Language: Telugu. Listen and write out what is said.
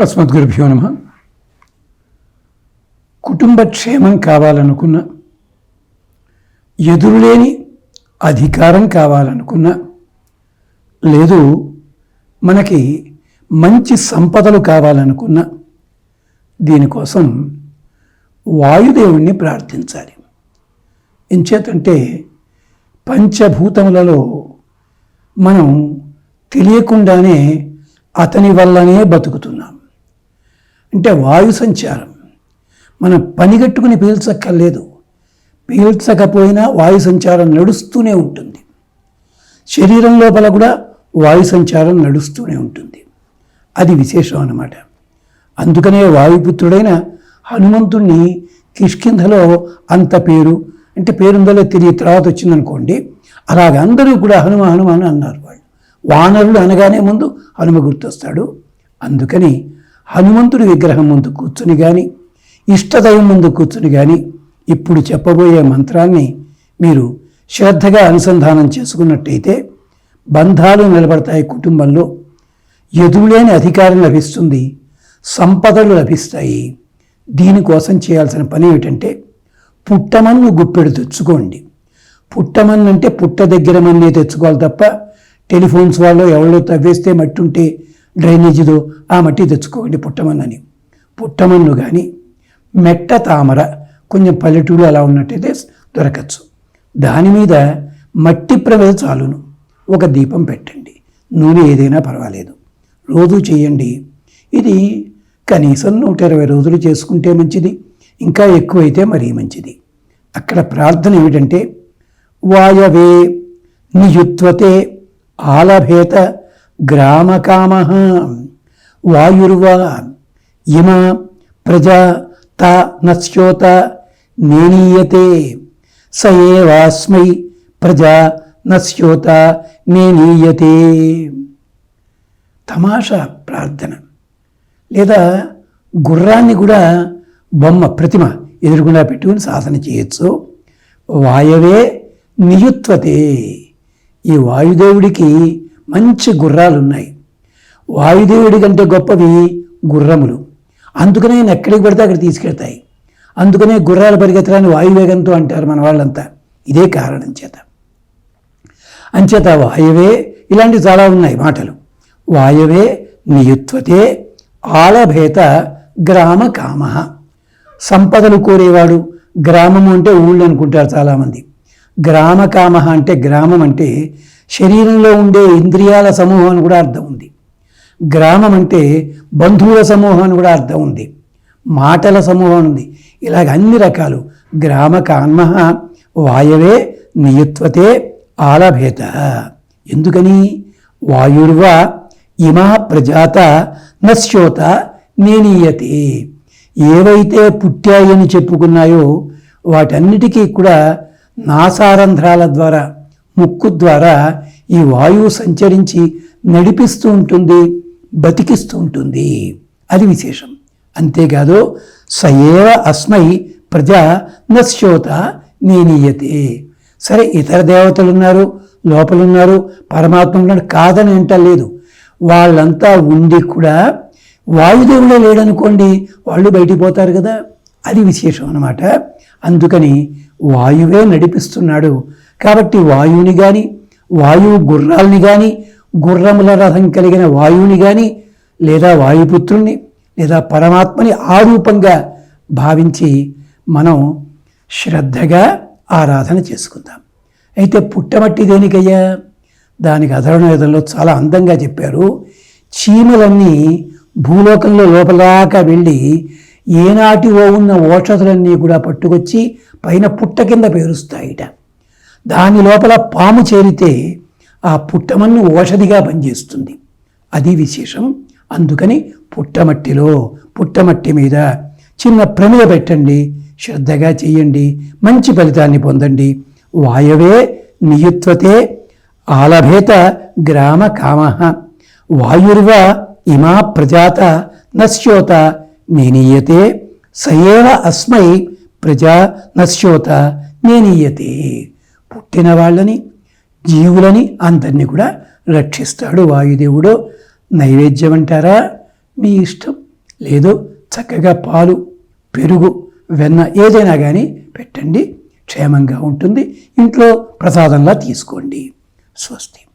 అస్మద్గురుభ్యో నమ. కుటుంబ క్షేమం కావాలనుకున్న ఎదురులేని అధికారం కావాలనుకున్న లేదు మనకి మంచి సంపదలు కావాలనుకున్న దీనికోసం వాయుదేవుణ్ణి ప్రార్థించాలి. ఎంచేతంటే పంచభూతములలో మనం తెలియకుండానే అతని వల్లనే బతుకుతున్నాం. అంటే వాయు సంచారం. మనం పనిగట్టుకుని పీల్చక్కర్లేదు. పీల్చకపోయినా వాయు సంచారం నడుస్తూనే ఉంటుంది. శరీరం లోపల కూడా వాయు సంచారం నడుస్తూనే ఉంటుంది. అది విశేషం అన్నమాట. అందుకనే వాయుపుత్రుడైన హనుమంతుణ్ణి కిష్కింధలో అంత పేరు అంటే పేరుందలో తిరిగి తర్వాత వచ్చిందనుకోండి అలాగ అందరూ కూడా హనుమ హనుమ అని అన్నారు వాళ్ళు. వానరుడు అనగానే ముందు హనుమ గుర్తొస్తాడు. అందుకని హనుమంతుడి విగ్రహం ముందు కూర్చుని కానీ ఇష్టదైవం ముందు కూర్చుని కానీ ఇప్పుడు చెప్పబోయే మంత్రాన్ని మీరు శ్రద్ధగా అనుసంధానం చేసుకున్నట్టయితే బంధాలు నిలబడతాయి కుటుంబంలో. ఎదురులేని అధికారం లభిస్తుంది సంపదలు లభిస్తాయి. దీనికోసం చేయాల్సిన పని ఏమిటంటే పుట్టమన్ను గుప్పెడు తెచ్చుకోండి. పుట్టమన్ను అంటే పుట్ట దగ్గర మన్నే తెచ్చుకోవాలి తప్ప టెలిఫోన్స్ వాళ్ళు ఎవరో తవ్వేస్తే మట్టుంటే ఉంటే డ్రైనేజీదో ఆ మట్టి తెచ్చుకోండి పుట్టమన్నని. పుట్టమన్ను కానీ మెట్ట తామర కొంచెం పల్లెటూరు అలా ఉన్నట్టయితే దొరకచ్చు. దాని మీద మట్టి ప్రవేశ చాలును. ఒక దీపం పెట్టండి. నూనె ఏదైనా పర్వాలేదు. రోజు చేయండి. ఇది కనీసం నూట ఇరవై రోజులు చేసుకుంటే మంచిది. ఇంకా ఎక్కువైతే మరీ మంచిది. అక్కడ ప్రార్థన ఏమిటంటే వాయవే నియుత్వతే ఆలభేత గ్రామకామ వాయుర్వా ఇమ ప్రజా త నశ్యోత నేనీయతే స ఏవాస్మై ప్రజా నశ్యోత నేనీయతే తమాషా ప్రార్థన లేదా గుర్రాన్ని కూడా బొమ్మ ప్రతిమ ఎదురుగుండా పెట్టుకుని సాధన చేయొచ్చు. వాయవే నియుత్వతే. ఈ వాయుదేవుడికి మంచి గుర్రాలు ఉన్నాయి వాయుదేవుడి కంటే గొప్పవి గుర్రములు. అందుకనే నేను ఎక్కడికి పడితే అక్కడ తీసుకెళ్తాయి. అందుకనే గుర్రాలు పరిగెత్తడాన్ని వాయువేగంతో అంటారు మన వాళ్ళంతా. ఇదే కారణం చేత. అంచేత వాయువే ఇలాంటివి చాలా ఉన్నాయి మాటలు. వాయువే నియుత్వతే ఆలభేత గ్రామ కామ. సంపదలు కోరేవాడు గ్రామము అంటే ఊళ్ళు అనుకుంటారు చాలామంది. గ్రామ కామ అంటే గ్రామం అంటే శరీరంలో ఉండే ఇంద్రియాల సమూహం అని కూడా అర్థం ఉంది. గ్రామం అంటే బంధువుల సమూహం అని కూడా అర్థం ఉంది. మాటల సమూహం ఉంది. ఇలాగ అన్ని రకాలు. గ్రామ కాన్మ వాయవే నియుత్వతే ఆలభేత. ఎందుకని? వాయుర్వ ఇమా ప్రజాత నశ్యోత నేనీయతే. ఏవైతే పుట్టాయని చెప్పుకున్నాయో వాటన్నిటికీ కూడా నాసారంధ్రాల ద్వారా ముక్కు ద్వారా ఈ వాయువు సంచరించి నడిపిస్తూ ఉంటుంది బతికిస్తూ ఉంటుంది. అది విశేషం. అంతేకాదు సయేవ అస్మై ప్రజా నశ్యోత నేనీయతే. సరే ఇతర దేవతలు ఉన్నారు లోపలున్నారు పరమాత్మ ఉన్నాడు కాదని అంటలేదు వాళ్ళంతా ఉండి కూడా వాయుదేవుడే లేడనుకోండి వాళ్ళు బయటికి పోతారు కదా. అది విశేషం అనమాట అందుకని వాయువే నడిపిస్తున్నాడు. కాబట్టి వాయువుని కానీ వాయువు గుర్రాల్ని కానీ గుర్రముల రథం కలిగిన వాయువుని కానీ లేదా వాయుపుత్రుణ్ణి లేదా పరమాత్మని ఆరూపంగా భావించి మనం శ్రద్ధగా ఆరాధన చేసుకుందాం. అయితే పుట్టమట్టి దేనికయ్యా? దానికి అధర్వణవేదంలో చాలా అందంగా చెప్పారు. చీమలన్నీ భూలోకంలో లోపలాకా వెళ్ళి ఏనాటివో ఉన్న ఓషధులన్నీ కూడా పట్టుకొచ్చి పైన పుట్ట కింద పేరుస్తాయిట. దాని లోపల పాము చేరితే ఆ పుట్టమన్ను ఓషధిగా పనిచేస్తుంది. అది విశేషం. అందుకని పుట్టమట్టిలో పుట్టమట్టి మీద చిన్న ప్రమిద పెట్టండి. శ్రద్ధగా చేయండి. మంచి ఫలితాన్ని పొందండి. వాయవే నియుత్వతే ఆలభేత గ్రామ కామ. వాయుర్వ ఇమా ప్రజాత నశ్యోత నేనీయతే. సయేవ అస్మై ప్రజా నశ్యోత నేనీయతే. పుట్టిన వాళ్ళని జీవులని అందరినీ కూడా రక్షిస్తాడు వాయుదేవుడు. నైవేద్యం అంటారా మీ ఇష్టం. లేదు చక్కగా పాలు పెరుగు వెన్న ఏదైనా కానీ పెట్టండి. క్షేమంగా ఉంటుంది. ఇంట్లో ప్రసాదంలా తీసుకోండి. స్వస్తి.